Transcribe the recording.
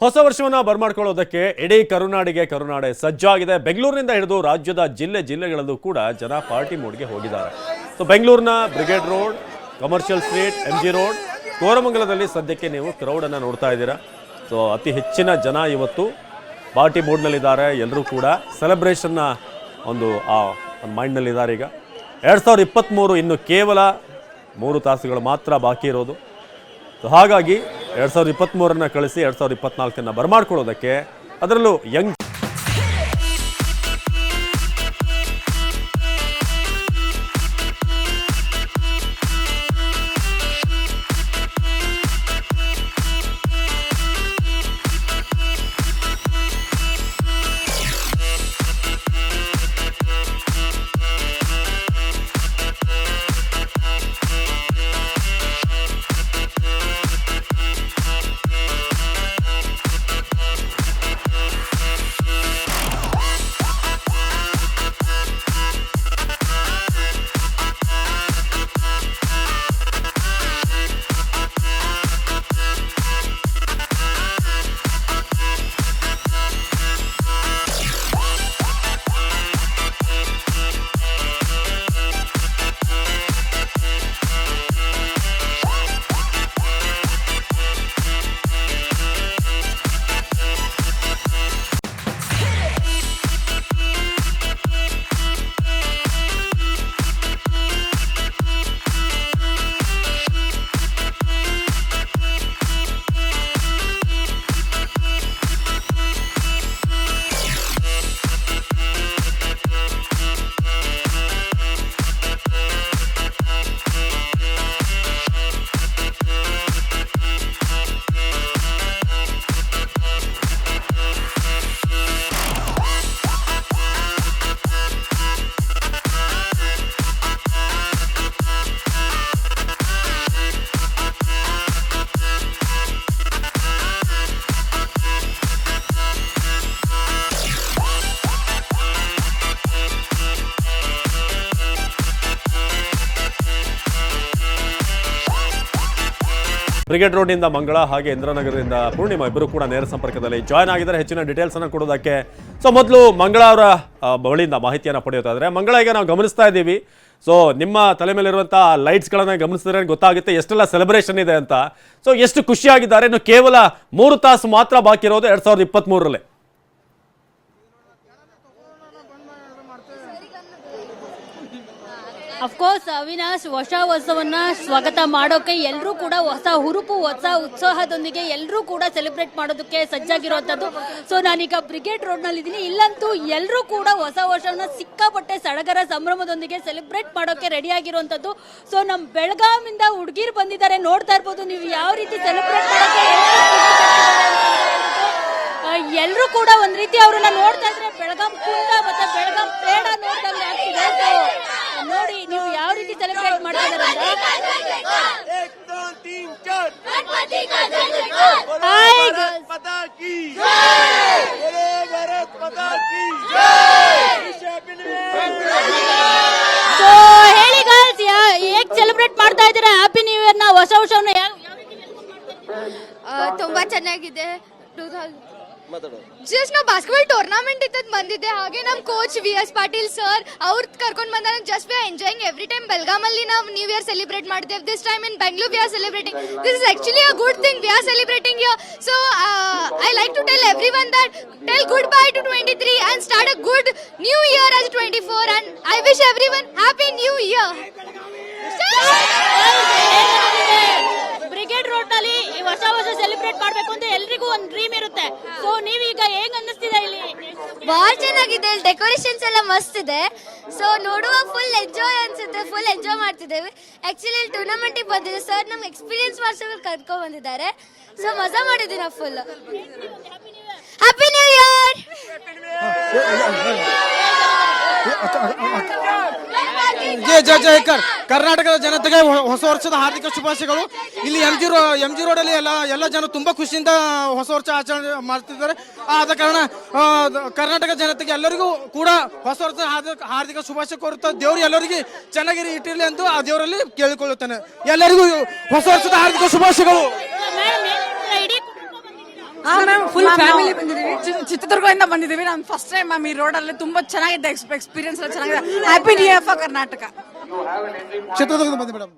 ಹೊಸ ವರ್ಷವನ್ನು ಬರ್ಮಾಡ್ಕೊಳ್ಳೋದಕ್ಕೆ ಇಡೀ ಕರುನಾಡಿಗೆ ಕರುನಾಡೆ. ಸಜ್ಜಾಗಿದೆ. ಬೆಂಗಳೂರಿನಿಂದ ಹಿಡಿದು ರಾಜ್ಯದ ಜಿಲ್ಲೆ ಜಿಲ್ಲೆಗಳಲ್ಲೂ ಕೂಡ ಜನ ಪಾರ್ಟಿ ಮೋಡ್ಗೆ ಹೋಗಿದ್ದಾರೆ. ಸೊ ಬೆಂಗಳೂರಿನ Brigade road Commercial street M G road ಕೋರಮಂಗಲದಲ್ಲಿ ಸದ್ಯಕ್ಕೆ ನೀವು ಕ್ರೌಡನ್ನು ನೋಡ್ತಾ ಇದ್ದೀರಾ. ಸೊ ಅತಿ ಹೆಚ್ಚಿನ ಜನ ಇವತ್ತು ಪಾರ್ಟಿ ಮೂಡ್ನಲ್ಲಿದ್ದಾರೆ. ಎಲ್ಲರೂ ಕೂಡ ಸೆಲೆಬ್ರೇಷನ್ನ ಒಂದು, ಆ, ಒಂದು ಮೈಂಡ್ನಲ್ಲಿದ್ದಾರೆ ಈಗ. ಎರಡು ಸಾವಿರದ ಇಪ್ಪತ್ತ್ಮೂರು ಇನ್ನು ಕೇವಲ ಮೂರು ತಾಸುಗಳು ಮಾತ್ರ ಬಾಕಿ ಇರೋದು. ಸೊ ಹಾಗಾಗಿ ಎರಡು ಸಾವಿರದ ಇಪ್ಪತ್ತ್ಮೂರನ್ನ ಕಳಿಸಿ ಎರಡು ಸಾವಿರದ ಇಪ್ಪತ್ತ್ನಾಲ್ಕನ್ನು ಬರಮಾಡ್ಕೊಳ್ಳೋದಕ್ಕೆ ಅದರಲ್ಲೂ ಯಂಗ್ ಬ್ರಿಗೇಡ್ ರೋಡ್ನಿಂದ ಮಂಗಳ ಹಾಗೆ ಇಂದ್ರನಗರದಿಂದ ಪೂರ್ಣಿಮಾ ಇಬ್ಬರು ಕೂಡ ನೇರ ಸಂಪರ್ಕದಲ್ಲಿ ಜಾಯ್ನ್ ಆಗಿದ್ದಾರೆ. ಹೆಚ್ಚಿನ ಡೀಟೇಲ್ಸ್ ಅನ್ನು ಕೊಡೋದಕ್ಕೆ. ಸೊ ಮೊದಲು ಮಂಗಳ ಅವರ ಬಳಿಯಿಂದ ಮಾಹಿತಿಯನ್ನು ಪಡೆಯುತ್ತಾ ಇದ್ದಾರೆ. ಮಂಗಳ, ಈಗ ನಾವು ಗಮನಿಸ್ತಾ ಇದ್ದೀವಿ. ಸೊ ನಿಮ್ಮ ತಲೆ ಮೇಲಿರುವಂಥ ಲೈಟ್ಸ್ಗಳನ್ನ ಗಮನಿಸಿದ್ರೆ ಗೊತ್ತಾಗುತ್ತೆ ಎಷ್ಟೆಲ್ಲ ಸೆಲೆಬ್ರೇಷನ್ ಇದೆ ಅಂತ. ಸೊ ಎಷ್ಟು ಖುಷಿಯಾಗಿದ್ದಾರೆ. ಇನ್ನು ಕೇವಲ ಮೂರು ತಾಸು ಮಾತ್ರ ಬಾಕಿ ಇರೋದು ಎರಡ್ ಸಾವಿರದ ಇಪ್ಪತ್ತ್ಮೂರರಲ್ಲಿ ಅಫ್ಕೋರ್ಸ್ ಅವಿನಾಶ್ ಹೊಸ ವರ್ಷವನ್ನ ಸ್ವಾಗತ ಮಾಡೋಕೆ ಎಲ್ಲರೂ ಕೂಡ ಹೊಸ ಹುರುಪು, ಹೊಸ ಉತ್ಸಾಹದೊಂದಿಗೆ ಎಲ್ಲರೂ ಕೂಡ ಸೆಲೆಬ್ರೇಟ್ ಮಾಡೋದಕ್ಕೆ ಸಜ್ಜಾಗಿರುವಂತದ್ದು ಸೊ ನಾನೀಗ ಬ್ರಿಗೇಡ್ ರೋಡ್ನಲ್ಲಿ ಇದ್ದೀನಿ ಇಲ್ಲಂತೂ ಎಲ್ಲರೂ ಕೂಡ ಹೊಸ ವರ್ಷವನ್ನ ಸಿಕ್ಕಾಪಟ್ಟೆ ಸಡಗರ ಸಂಭ್ರಮದೊಂದಿಗೆ ಸೆಲೆಬ್ರೇಟ್ ಮಾಡೋಕೆ ರೆಡಿ ಆಗಿರುವಂತದ್ದು ಸೊ ನಮ್ಮ ಬೆಳಗಾವಿಂದ ಹುಡುಗಿರು ಬಂದಿದ್ದಾರೆ. ನೋಡ್ತಾ ಇರ್ಬೋದು ನೀವು ಯಾವ ರೀತಿ ಸೆಲೆಬ್ರೇಟ್ ಮಾಡೋಕೆ ಎಲ್ಲರೂ ಕೂಡ ಒಂದ್ ರೀತಿ ಅವ್ರನ್ನ ನೋಡ್ತಾ ಇದ್ರೆ ಬೆಳಗಾಂ ಕುಂದ ಮತ್ತೆ ಬೆಳಗಾಂ एक दो तीन चार Hi, भारत girls. माता की बोलो भारत माता की Wish you happy new year. So ಹೇಳಿ ಗರ್ಲ್ಸ್ ಹೇಗ್ ಸೆಲೆಬ್ರೇಟ್ ಮಾಡ್ತಾ ಇದ್ದೀರಾ ಹ್ಯಾಪಿ ನ್ಯೂ ಇಯರ್ ನ ಹೊಸ ವರ್ಷವನ್ನ ಯಾವ ಯಾವ ರೀತಿ celebrate ಜಸ್ಟ್ ನಾವು ಬಾಸ್ಕೆಟ್ಬಾಲ್ ಟೂರ್ನಮೆಂಟ್ ಇದ್ದದ್ ಬಂದಿದ್ದೆ. ಹಾಗೆ ನಮ್ಮ coach V S Patil sir ಅವ್ರ ಕರ್ಕೊಂಡ್ ಬಂದ just we are enjoying every time ಬೆಲ್ಗಾಮಲ್ಲಿ ನಾವು ನ್ಯೂ ಇಯರ್ ಸೆಲೆಬ್ರೇಟ್ ಮಾಡ್ತೇವೆ. This time in Bengaluru we are celebrating this is actually a good thing we are celebrating year so I like to tell everyone that tell goodbye to twenty three and start a good new year as twenty four and I wish everyone happy new year Brigade ರೋಡ್ನಲ್ಲಿ ಈ ಹೊಸ ವರ್ಷ celebrate ಮಾಡ್ಬೇಕು ಅಂತ ಎಲ್ರಿಗೂ ಒಂದ್ dream ಇರುತ್ತೆ. So ನೀವೀಗ ಹೆಂಗ್ ಅನ್ನಿಸ್ತಿದೆ ಇಲ್ಲಿ? ಬಹಳ ಚೆನ್ನಾಗಿದೆ ಡೆಕೋರೇಷನ್ಸ್ ಎಲ್ಲ ಮಸ್ತ್ ಇದೆ. ಸೊ ನೋಡುವಾಗ ಫುಲ್ ಎಂಜಾಯ್ ಅನ್ಸುತ್ತೆ ಫುಲ್ ಎಂಜಾಯ್ ಮಾಡ್ತಿದ್ದೇವೆ. ಆಕ್ಚುಲಿ ಇಲ್ಲಿ ಟೂರ್ನಮೆಂಟ್ ಬಂದಿದೆ. ಸರ್ ನಮ್ಗೆ ಎಕ್ಸ್ಪೀರಿಯನ್ಸ್ ಮಾಡ್ಸೋಕೆ ಕರ್ಕೊಂಡ್ ಬಂದಿದ್ದಾರೆ. ಸೊ ಮಜಾ ಮಾಡಿದ್ದೀವಿ ನಾವು ಫುಲ್ ಹ್ಯಾಪಿ ನ್ಯೂ ಇಯರ್ ಜಯ ಜಯ ಜಯಕರ್ ಕರ್ನಾಟಕದ ಜನತೆಗೆ ಹೊಸ ವರ್ಷದ ಹಾರ್ದಿಕ ಶುಭಾಶಯಗಳು. ಇಲ್ಲಿ M G road M G ರೋಡಲ್ಲಿ ಎಲ್ಲ ಎಲ್ಲ ಜನ ತುಂಬಾ ಖುಷಿಯಿಂದ ಹೊಸ ವರ್ಷ ಆಚರಣೆ ಮಾಡ್ತಿದ್ದಾರೆ. ಆದ ಕಾರಣ ಕರ್ನಾಟಕ ಜನತೆಗೆ ಎಲ್ಲರಿಗೂ ಕೂಡ ಹೊಸ ವರ್ಷದ ಹಾರ್ದಿಕ ಹಾರ್ದಿಕ ಶುಭಾಶಯ ಕೋರುತ್ತಾ ದೇವರು ಎಲ್ಲರಿಗೆ ಚೆನ್ನಾಗಿರಿ ಇಟ್ಟಿರಲಿ ಎಂದು ಆ ದೇವರಲ್ಲಿ ಕೇಳಿಕೊಳ್ಳುತ್ತೇನೆ. ಎಲ್ಲರಿಗೂ ಹೊಸ ವರ್ಷದ ಹಾರ್ದಿಕ ಶುಭಾಶಯಗಳು ಮೇಡಮ್ ಇಡೀ ಕುಟುಂಬ ಬಂದಿದ್ದೀರಾ? ಹಾ ಮ್ಯಾಮ್ ಫುಲ್ ಫ್ಯಾಮಿಲಿ ಬಂದಿದ್ದೀವಿ. ಚಿ- ಚಿತ್ರದುರ್ಗದಿಂದ ಬಂದಿದ್ದೀವಿ. ನಾನು ಫಸ್ಟ್ ಟೈಮ್ ಮ್ಯಾಮ್ ಈ ರೋಡಲ್ಲಿ ತುಂಬಾ ಚೆನ್ನಾಗಿದೆ ಎಕ್ಸ್ಪೀರಿಯನ್ಸ್ ಎಲ್ಲ ಚೆನ್ನಾಗಿದೆ. Happy new year for Karnataka ಚಿತ್ರದುರ್ಗದ ಬಂದಿ ಮೇಡಮ್.